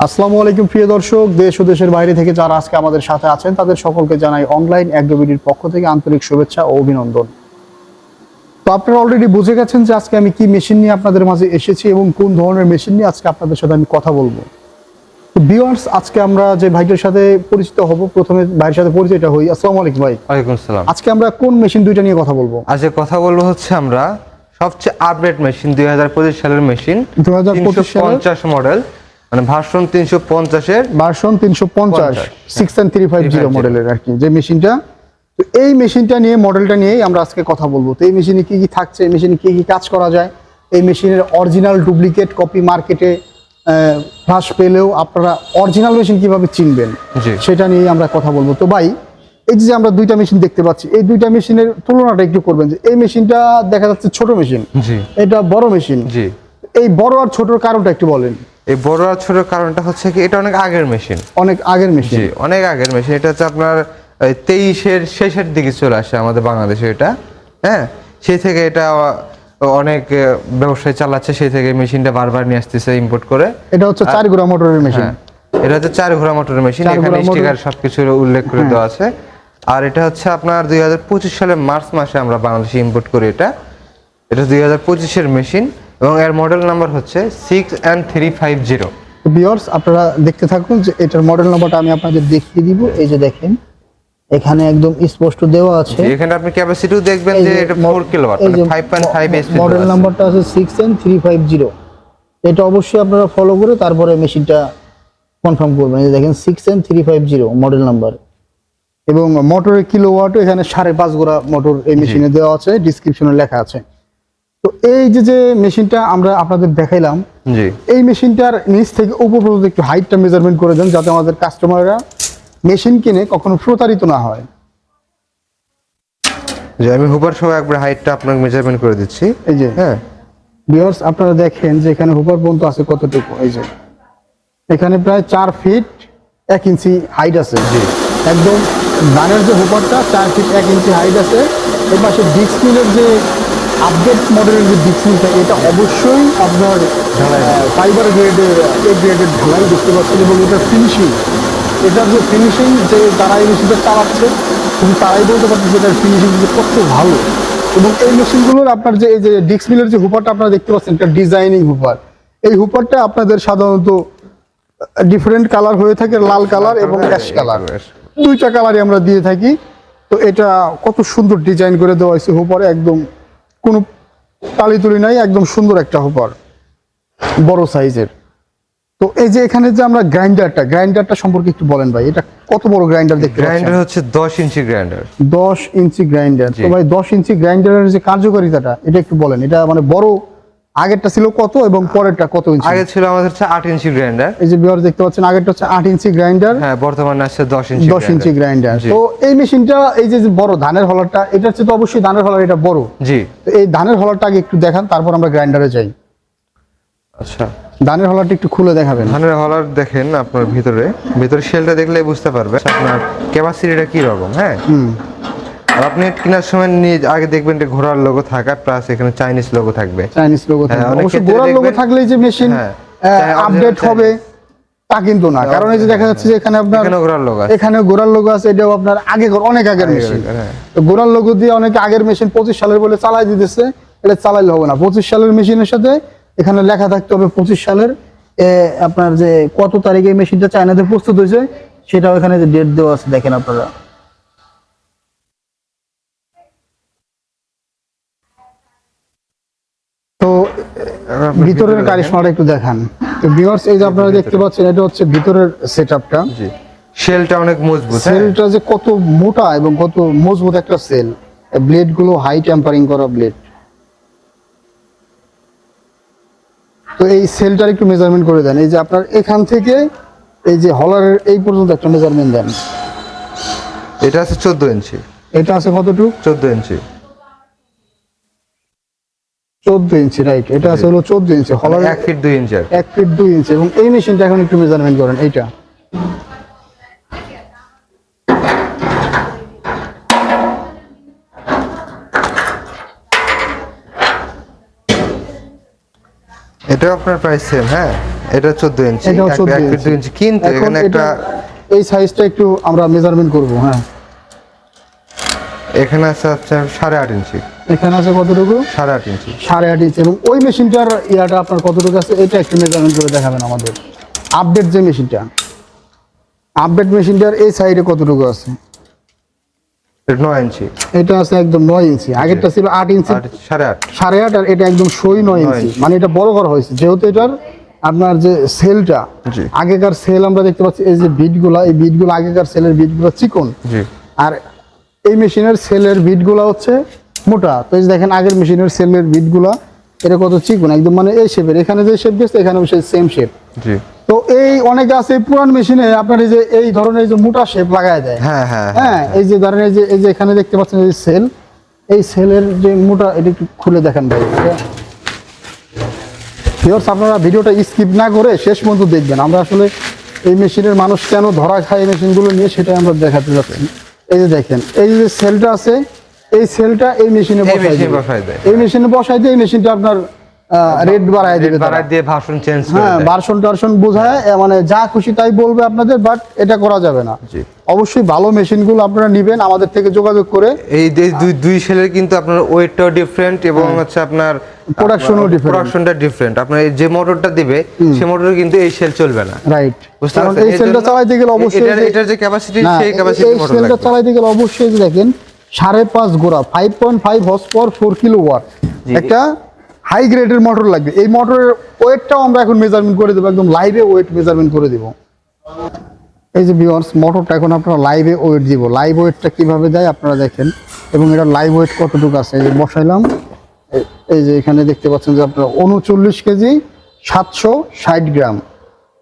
আসসালামু আলাইকুম প্রিয় দর্শক। দেশ ও দেশের বাইরে থেকে যারা আজকে আমাদের সাথে আছেন তাদের সকলকে জানাই অনলাইন অ্যাগ্রোবিডির পক্ষ থেকে আন্তরিক শুভেচ্ছা ও অভিনন্দন। তো আপনারা অলরেডি বুঝে গেছেন যে আজকে আমি কি মেশিন নিয়ে আপনাদের মাঝে এসেছি এবং কোন ধরনের মেশিন নিয়ে আজকে আপনাদের সাথে আমি কথা বলব। তো ভিউয়ার্স আজকে আমরা যে ভাইটার সাথে পরিচিত হব প্রথমে ভাইয়ের সাথে পরিচয়টা হই। আসসালামু আলাইকুম ভাই। ওয়ালাইকুম সালাম আজকে আমরা কোন মেশিন দুইটা নিয়ে কথা বলব? আজকে কথা বলব হচ্ছে আমরা সবচেয়ে আপডেট মেশিন দুই হাজার পঁচিশ সালের মেশিন 2025 সালের- পঞ্চাশ মডেল মানে ভার্সন তিনশো পঞ্চাশের ভার্সন তিনশো পঞ্চাশ six and three five zero 350 মডেলের আর কি। যে মেশিনটা তো এই মেশিনটা নিয়ে মডেলটা নিয়েই আমরা আজকে কথা বলব। তো এই মেশিনে কি কি থাকছে এই মেশিনে কি কি কাজ করা যায় এই মেশিনের অরিজিনাল ডুপ্লিকেট কপি মার্কেটে হ্রাস পেলেও আপনারা অরিজিনাল মেশিন কীভাবে চিনবেন সেটা নিয়ে আমরা কথা বলব। তো ভাই এই যে আমরা দুইটা মেশিন দেখতে পাচ্ছি এই দুইটা মেশিনের তুলনাটা একটু করবেন যে এই মেশিনটা দেখা যাচ্ছে ছোট মেশিন এটা বড় মেশিন এই বড় আর ছোটর কারণটা একটু বলেন। এই বড় আর ছোট কারণটা হচ্ছে কি এটা অনেক আগের মেশিন অনেক আগের মেশিন অনেক আগের মেশিন এটা হচ্ছে আপনার তেইশের শেষের দিকে চলে আসে আমাদের বাংলাদেশে এটা। হ্যাঁ? সেই থেকে এটা অনেক ব্যবসায় চালাচ্ছে সেই থেকে মেশিনটা বারবার নিয়ে আসতেছে ইম্পোর্ট করে। এটা হচ্ছে চার গোড়া মোটরের মেশিন হ্যাঁ এটা হচ্ছে চার ঘোড়া মোটরের মেশিন এখানে ঘোড়া স্টিকার সবকিছুর উল্লেখ করে দেওয়া আছে। আর এটা হচ্ছে আপনার দুই হাজার পঁচিশ সালের মার্চ মাসে আমরা বাংলাদেশে ইম্পোর্ট করি এটা। এটা দুই হাজার পঁচিশের মেশিন এবং এর মডেল নাম্বার হচ্ছে six and three five zero viewers আপনারা দেখতে থাকুন যে এটার মডেল নাম্বারটা আমি আপনাদের দেখিয়ে দিব। এই যে দেখেন এখানে একদম স্পষ্ট দেওয়া আছে। এখানে আপনি ক্যাপাসিটিও দেখবেন যে এটা ম- ফোর কিলোওয়াট এই মানে যে five point five SP model নাম্বারটা আছে। Six N three five zero এটা অবশ্যই আপনারা ফলো করে তারপরে মেশিনটা কনফার্ম করবেন। এই যে দেখেন six N three five zero model number এবং মোটরের কিলো ওয়াটও এখানে সাড়ে পাঁচ গোড়া মোটর এই মেশিনে দেওয়া আছে ডিসক্রিপশনে লেখা আছে। তো এই যে যে মেশিনটা আমরা আপনাদের দেখাইলাম জি। এই মেশিনটার নিচ থেকে উপর পর্যন্ত একটু হাইটটা মেজারমেন্ট করে দেন যাতে আমাদের কাস্টমাররা মেশিন কিনে কখনো প্রতারিত না হয়। যে আমি হুপার সহ একবার হাইটটা আপনাকে মেজারমেন্ট করে দিচ্ছি। এই যে। হ্যাঁ। ভিউয়ার্স আপনারা দেখেন যে এখানে হুপার পর্যন্ত আছে কতটুকু এই যে। এখানে প্রায় চার ফিট এক ইঞ্চি হাইট আছে। জি। একদম ধানের যে হুপারটা চার ফিট এক ইঞ্চি হাইট আছে। এর পাশে ডিসপ্লের যে আপডেট মডেলের যে ডিসপ্লেটা এটা অবশ্যই আপনার ফাইবার গ্রেডের এ গ্রেডের ঢালাই দেখতে পাচ্ছেন এবং এটার ফিনিশিং এটার যে ফিনিশিং যে তারা এই মেশিনটা চালাচ্ছে শুধু তারাই বলতে পারছে যে এটার ফিনিশিং যে কত ভালো। এবং এই মেশিনগুলোর আপনার যে এই যে ডিস্ক মিলের যে হুপারটা আপনারা দেখতে পাচ্ছেন এটা ডিজাইনিং হুপার এই হুপারটা আপনাদের সাধারণত ডিফারেন্ট কালার হয়ে থাকে লাল কালার এবং অ্যাশ কালার দুইটা কালারই আমরা দিয়ে থাকি। তো এটা কত সুন্দর ডিজাইন করে দেওয়া হয়েছে হুপারে একদম কোনো তালি তুলি নাই একদম সুন্দর একটা হোপার। বড় সাইজের। তো এই যে এখানে যে আমরা গ্রাইন্ডারটা গ্রাইন্ডারটা সম্পর্কে একটু বলেন ভাই এটা কত বড় গ্রাইন্ডার দেখতে গ্রাইন্ডার হচ্ছে দশ ইঞ্চি গ্রাইন্ডার। দশ ইঞ্চি গ্রাইন্ডার। তো ভাই দশ ইঞ্চি গ্রাইন্ডারের যে কার্যকারিতাটা এটা একটু বলেন এটা মানে বড় আগেরটা ছিল কত এবং পরেরটা কত ইঞ্চি আগে ছিল? আমাদের হচ্ছে আট ইঞ্চি গ্রাইন্ডার এই যে বিহার দেখতে পাচ্ছেন আগেরটা হচ্ছে আট ইঞ্চি গ্রাইন্ডার হ্যাঁ বর্তমানে আসছে দশ ইঞ্চি দশ ইঞ্চি গ্রাইন্ডার। তো এই মেশিনটা এই যে বড় ধানের হলারটা এটা হচ্ছে তো অবশ্যই ধানের হলার এটা বড়। জি। তো এই ধানের হলারটা আগে একটু দেখান তারপর আমরা গ্রাইন্ডারে যাই। আচ্ছা। ধানের হলারটা একটু খুলে দেখাবেন। ধানের হলার দেখেন আপনার ভিতরে। ভিতরে শেলটা দেখলে বুঝতে পারবে আপনার ক্যাপাসিটিটা কি রকম হ্যাঁ? হুম। আর আপনি কেনার সময় নিয়ে আগে দেখবেন যে ঘোড়ার লোগো থাকা প্লাস এখানে চাইনিজ লোগো থাকবে। চাইনিজ লোগো হ্যাঁ, থাকবে। অবশ্য গোড়ার লোগো থাকলেই যে মেশিন হ্যাঁ, আপডেট হবে তা কিন্তু না। কারণ এই যে দেখা যাচ্ছে যে এখানে আপনার ঘোড়ার লোগো এখানে গোড়ার লোগো আছে এটাও আপনার আগে অনেক আগের মেশিন। তো গোড়ার লোগো দিয়ে অনেকে আগের মেশিন পঁচিশ সালের বলে চালাই দিতেছে এটা চালাইলে হবে না। পঁচিশ সালের মেশিনের সাথে এখানে লেখা থাকতে হবে পঁচিশ সালের আপনার যে কত তারিখে মেশিনটা চায়নাতে প্রস্তুত হয়েছে সেটাও এখানে যে ডেট দেওয়া আছে দেখেন আপনারা। তো ভিতরের কারিশমাটা একটু দেখান। তো ভিউয়ার্স এই যে আপনারা দেখতে পাচ্ছেন এটা হচ্ছে ভিতরের সেটআপটা জি। শেলটা অনেক মজবুত হ্যাঁ? সেলটা যে কত মোটা এবং কত মজবুত একটা সেল ব্লেডগুলো হাই টেম্পারিং করা ব্লেড তো এই সেলটার একটু মেজারমেন্ট করে দেন। এই যে আপনার এখান থেকে এই যে হলারের এই পর্যন্ত একটা মেজারমেন্ট দেন। এটা আছে চোদ্দ ইঞ্চি। এটা আছে কতটুক? চোদ্দ ইঞ্চি। চোদ্দ ইঞ্চি রাইট এটা আছে হলো চোদ্দ ইঞ্চি হলার এক ফিট দুই ইঞ্চি এক ফিট দুই ইঞ্চি এবং এই মেশিনটা এখন একটু মেজারমেন্ট করেন এইটা। এটাও আপনার প্রাইস সেম হ্যাঁ? এটা 14 ইঞ্চি এটাও এক- ফিট দুই ইঞ্চি। কিন্তু এখানে একটা এটা এই সাইজটা একটু আমরা মেজারমেন্ট করব হ্যাঁ। এখানে আছে হচ্ছে সাড়ে আট ইঞ্চি। এখানে আছে কতটুকু? সাড়ে আট ইঞ্চি। সাড়ে আট ইঞ্চি। এবং ওই মেশিনটার ইয়াটা আপনার কতটুকু আছে এটা একটু মেজারমেন্ট করে দেখাবেন আমাদের। আপডেট যে মেশিনটা আপডেট মেশিনটার এই সাইডে কতটুকু আছে? নয় ইঞ্চি। এটা আছে একদম নয় ইঞ্চি। আগেরটা ছিল আট ইঞ্চি। সাড়ে আট। সাড়ে আট আর এটা একদম সই নয় ইঞ্চি। ইঞ্চি। মানে এটা বড় করা হয়েছে। যেহেতু এটার আপনার যে সেলটা আগেকার সেল আমরা দেখতে পাচ্ছি এই যে বিটগুলা এই বিটগুলো আগেকার সেলের বিটগুলো চিকন। আর এই মেশিনের সেলের বিটগুলো হচ্ছে মোটা। তো এই দেখেন আগের মেশিনের সেলের বিটগুলা এটা কত চিকন একদম মানে এই শেপের এখানে যে শেপ গেছে এখানেও সেই সেম শেপ তো এই অনেকে আছে পুরান মেশিনে আপনার এই যে এই ধরনের যে মোটা শেপ লাগায় দেয়। হ্যাঁ হ্যাঁ হ্যাঁ হ্যাঁ এই যে ধরেন এই যে এই যে এখানে দেখতে পাচ্ছেন এই সেল এই সেলের যে মোটা এটা একটু খুলে দেখেন ভাই। ভিউয়ার্স আপনারা ভিডিওটা স্কিপ না করে শেষ পর্যন্ত দেখবেন। আমরা আসলে এই মেশিনের মানুষ কেন ধরা খায় এই মেশিনগুলো নিয়ে সেটাই আমরা দেখাতে যাচ্ছি। এই যে দেখেন এই যে সেলটা আছে এই সেলটা এই মেশিনে বসাই দেয়। এই মেশিনে বসাই দিয়ে এই মেশিনটা আপনার রেট বাড়ায় দিবে। বাড়াই দিয়ে ভাষণ চেঞ্জ হ্যাঁ ভার্সন টার্সন বোঝায় মানে যা খুশি তাই বলবে আপনাদের বাট এটা করা যাবে না। অবশ্যই ভালো মেশিনগুলো আপনারা নিবেন আমাদের থেকে যোগাযোগ করে। এই দুই দুই সেলের কিন্তু আপনার ওয়েটটাও ডিফারেন্ট এবং হচ্ছে আপনার Production ও different। প্রোডাকশনটা ডিফারেন্ট আপনার এই যে মোটরটা দিবে সেই মোটরে কিন্তু এই সেল চলবে না। রাইট বুঝতে পারছেন? এই সেলটা চালাইতে গেলে অবশ্যই এটার- যে- ক্যাপাসিটি সেই এই- ক্যাপাসিটি এই সেলটা চালাইতে গেলে অবশ্যই দেখেন সাড়ে পাঁচ গোড়া five point five horse power four kilowatt একটা হাই গ্রেডের মোটর লাগবে। এই মোটরের ওয়েটটাও আমরা এখন মেজারমেন্ট করে দেবো, একদম লাইভে ওয়েট মেজারমেন্ট করে দেবো। এই যে ভিউয়ার্স মোটরটা এখন আপনারা লাইভে ওয়েট দিব। লাইভ ওয়েটটা কীভাবে দেয় আপনারা দেখেন। এবং এটা লাইভ ওয়েট কতটুকু আছে? এই যে বসাইলাম। এই যে এখানে দেখতে পাচ্ছেন যে আপনারা উনচল্লিশ কেজি সাতশো ষাট গ্রাম।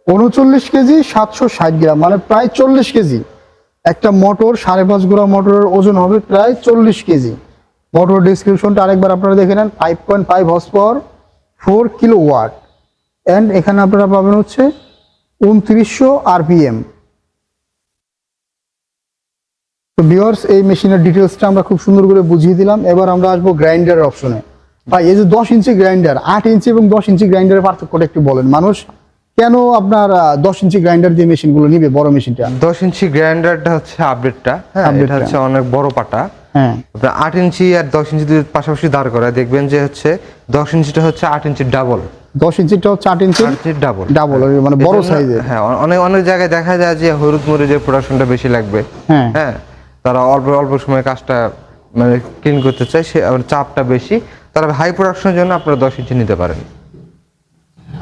উনচল্লিশ কেজি সাতশো ষাট গ্রাম মানে প্রায় চল্লিশ কেজি। একটা মোটর সাড়ে পাঁচ গোড়া মোটরের ওজন হবে প্রায় চল্লিশ কেজি। মোটর ডিসক্রিপশনটা আরেকবার আপনারা দেখে নেন five point five horse power four kilowatt and এখানে আপনারা পাবেন হচ্ছে উনত্রিশশো আরপিএম তো ভিউয়ার্স এই মেশিনের ডিটেলসটা আমরা খুব সুন্দর করে বুঝিয়ে দিলাম। এবার আমরা আসব গ্রাইন্ডারের অপশনে ভাই এই যে দশ ইঞ্চি গ্রাইন্ডার আট ইঞ্চি এবং দশ ইঞ্চি গ্রাইন্ডারের পার্থক্যটা একটু বলেন। মানুষ কেন আপনার দশ ইঞ্চি গ্রাইন্ডার দিয়ে মেশিনগুলো নিবে বড় মেশিনটা দশ ইঞ্চি গ্রাইন্ডারটা হচ্ছে আপডেটটা হ্যাঁ এটা হচ্ছে অনেক বড় পাটা। হ্যাঁ। আপনার আট ইঞ্চি আর দশ ইঞ্চি পাশাপাশি দাঁড় করায় দেখবেন যে হচ্ছে দশ ইঞ্চিটা হচ্ছে আট ইঞ্চির ডাবল দশ ইঞ্চিটা হচ্ছে আট ইঞ্চি ডাবল ডাবল মানে বড় সাইজের হ্যাঁ অনেক অনেক জায়গায় দেখা যায় যে হলুদ মরিচের প্রোডাকশনটা বেশি লাগবে। হ্যাঁ। হ্যাঁ তারা অল্প অল্প সময় কাজটা মানে ক্লিন করতে চায় সে চাপটা বেশি। তারা হাই প্রোডাকশনের জন্য আপনারা দশ ইঞ্চি নিতে পারেন।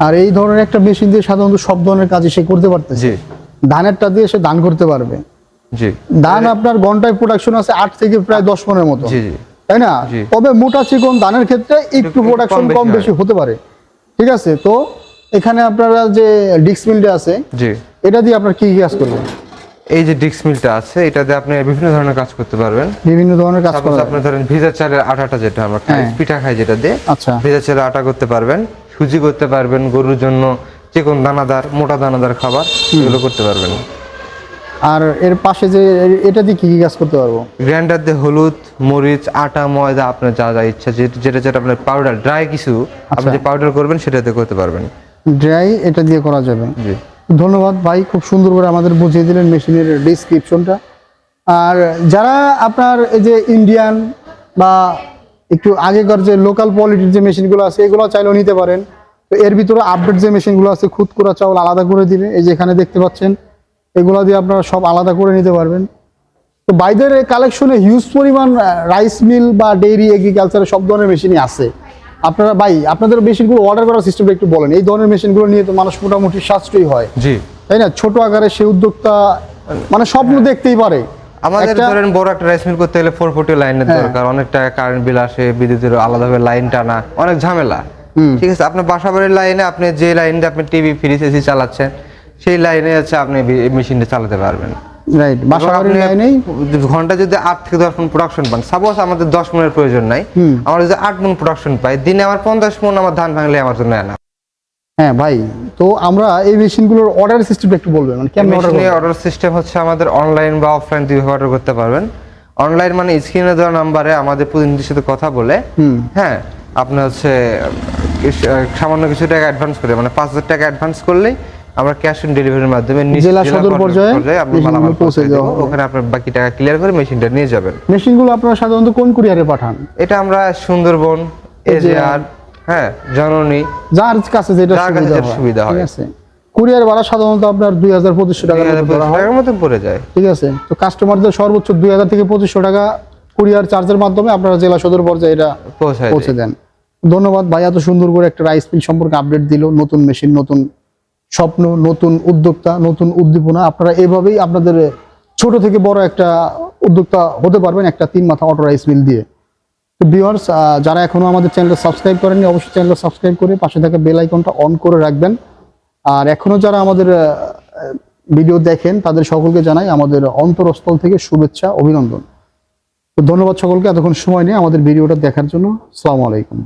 আর এই ধরনের একটা মেশিন দিয়ে সাধারণত সব ধরনের কাজই সে করতে পারতেছে। ধানেরটা দিয়ে সে ধান করতে পারবে। ধান আপনার ঘন্টায় প্রোডাকশন আছে আট থেকে প্রায় দশ মনের মতো। তাই না? তবে মোটা চিকন ধানের ক্ষেত্রে একটু প্রোডাকশন কম বেশি হতে পারে। ঠিক আছে? তো এখানে আপনারা যে ডিস্ক মিলটা আছে এটা দিয়ে আপনার কি কি কাজ করবেন? এই যে ডিক্স মিলটা আছে এটাতে আপনি বিভিন্ন ধরনের কাজ করতে পারবেন। বিভিন্ন ধরনের কাজ করতে করা আপনি ধরেন ভিজা চালের আটাটা যেটা আমরা খাই হ্যাঁ। পিঠা খাই যেটা দিয়ে আচ্ছা। ভেজা চালের আটা করতে পারবেন সুজি করতে পারবেন গরুর জন্য চিকন দানাদার মোটা দানাদার খাবার এগুলো করতে পারবেন। আর এর পাশে যে এটা দিয়ে কি কি কাজ করতে পারব? গ্রাইন্ডার দিয়ে হলুদ মরিচ আটা ময়দা আপনার যা যা ইচ্ছা যেটা যেটা আপনার পাউডার ড্রাই কিছু আপনি যে পাউডার করবেন সেটাতে করতে পারবেন। ড্রাই এটা দিয়ে করা যাবে। জি। ধন্যবাদ ভাই খুব সুন্দর করে আমাদের বুঝিয়ে দিলেন মেশিনের ডিসক্রিপশনটা আর যারা আপনার এই যে ইন্ডিয়ান বা একটু আগেকার যে লোকাল কোয়ালিটির যে মেশিনগুলো আছে এগুলো চাইলেও নিতে পারেন। তো এর ভিতরে আপডেট যে মেশিনগুলো আছে খুদ করা চাউল আলাদা করে দিবে। এই যে এখানে দেখতে পাচ্ছেন এগুলো দিয়ে আপনারা সব আলাদা করে নিতে পারবেন। তো বাইদের কালেকশনে হিউজ পরিমাণ রাইস মিল বা ডেইরি এগ্রিকালচারের সব ধরনের মেশিনই আছে। আপনারা ভাই আপনাদের মেশিনগুলো অর্ডার করার সিস্টেমটা একটু বলেন। এই ধরনের মেশিনগুলো নিয়ে তো মানুষ মোটামুটি সাশ্রয়ী হয়। জি। তাই না? ছোট আকারে সে উদ্যোক্তা মানে স্বপ্ন দেখতেই পারে। আমাদের ধরেন বড় একটা রাইস মিল করতে গেলে ফোর ফোর্টি লাইনের হ্যাঁ। দরকার। অনেক টাকা কারেন্ট বিল আসে বিদ্যুতের আলাদাভাবে লাইন টানা অনেক ঝামেলা। ঠিক আছে? আপনার বাসা বাড়ির লাইনে আপনি যে লাইন দিয়ে আপনি টিভি ফ্রিজ এসি চালাচ্ছেন সেই লাইনে হচ্ছে আপনি মেশিনটা চালাতে পারবেন। রাইট লাইনেই? ঘণ্টা যদি আট থেকে দশ মন প্রোডাকশন পান সাপোজ আমাদের দশ মনের প্রয়োজন নাই আমরা যদি আট মন প্রোডাকশন পাই দিনে আমার পঞ্চাশ মন আমার ধান ভাঙলে আমার জন্য না। হ্যাঁ ভাই তো আমরা এই মেশিনগুলোর অর্ডার সিস্টেমটা একটু বলবেন মানে কেমন অর্ডার অর্ডার সিস্টেম হচ্ছে আমাদের অনলাইন বা অফলাইন দুইভাবে অর্ডার করতে পারবেন। অনলাইন মানে স্ক্রিনে দেওয়া নাম্বারে আমাদের প্রতিনিধির সাথে কথা বলে। হ্যাঁ আপনি হচ্ছে সামান্য কিছু টাকা অ্যাডভান্স করে মানে পাঁচ হাজার টাকা অ্যাডভান্স করলেই আমরা ক্যাশ অন ডেলিভারির মাধ্যমে জেলা সদর পর্যায়ে আপনি মালামাল পৌঁছে দেবো। ওখানে আপনার বাকি টাকা ক্লিয়ার করে মেশিনটা নিয়ে যাবেন। মেশিনগুলো আপনারা সাধারণত কোন কুরিয়ারে পাঠান? এটা আমরা সুন্দরবন এজেআর হ্যাঁ জননী যার কাছে যেটা সুবিধা হয় সুবিধা ঠিক। আছে। কুরিয়ার ভাড়া সাধারণত আপনার দুই হাজার পঁচিশশো টাকার মতো পড়ে যায়। ঠিক আছে। তো কাস্টমারদের সর্বোচ্চ দুই হাজার থেকে পঁচিশশো টাকা কুরিয়ার চার্জের মাধ্যমে আপনারা জেলা সদর পর্যায়ে এটা পৌঁছে দেন। ধন্যবাদ। ভাই এত সুন্দর করে একটা রাইস মিল সম্পর্কে আপডেট দিল। নতুন মেশিন নতুন স্বপ্ন, নতুন উদ্যোক্তা, নতুন উদ্দীপনা, আপনারা এভাবেই আপনাদের ছোট থেকে বড় একটা উদ্যোক্তা হতে পারবেন একটা তিন মাথা অটো রাইস মিল দিয়ে। তো ভিওয়ার্স যারা এখনও আমাদের চ্যানেলটা সাবস্ক্রাইব করেননি, অবশ্যই চ্যানেলটা সাবস্ক্রাইব করে পাশে থাকা বেল আইকনটা অন করে রাখবেন। আর এখনও যারা আমাদের ভিডিও দেখেন, তাদের সকলকে জানাই আমাদের অন্তরস্থল থেকে শুভেচ্ছা, অভিনন্দন। তো ধন্যবাদ সকলকে, এতক্ষণ সময় নিয়ে আমাদের ভিডিওটা দেখার জন্য। আসসালামু আলাইকুম।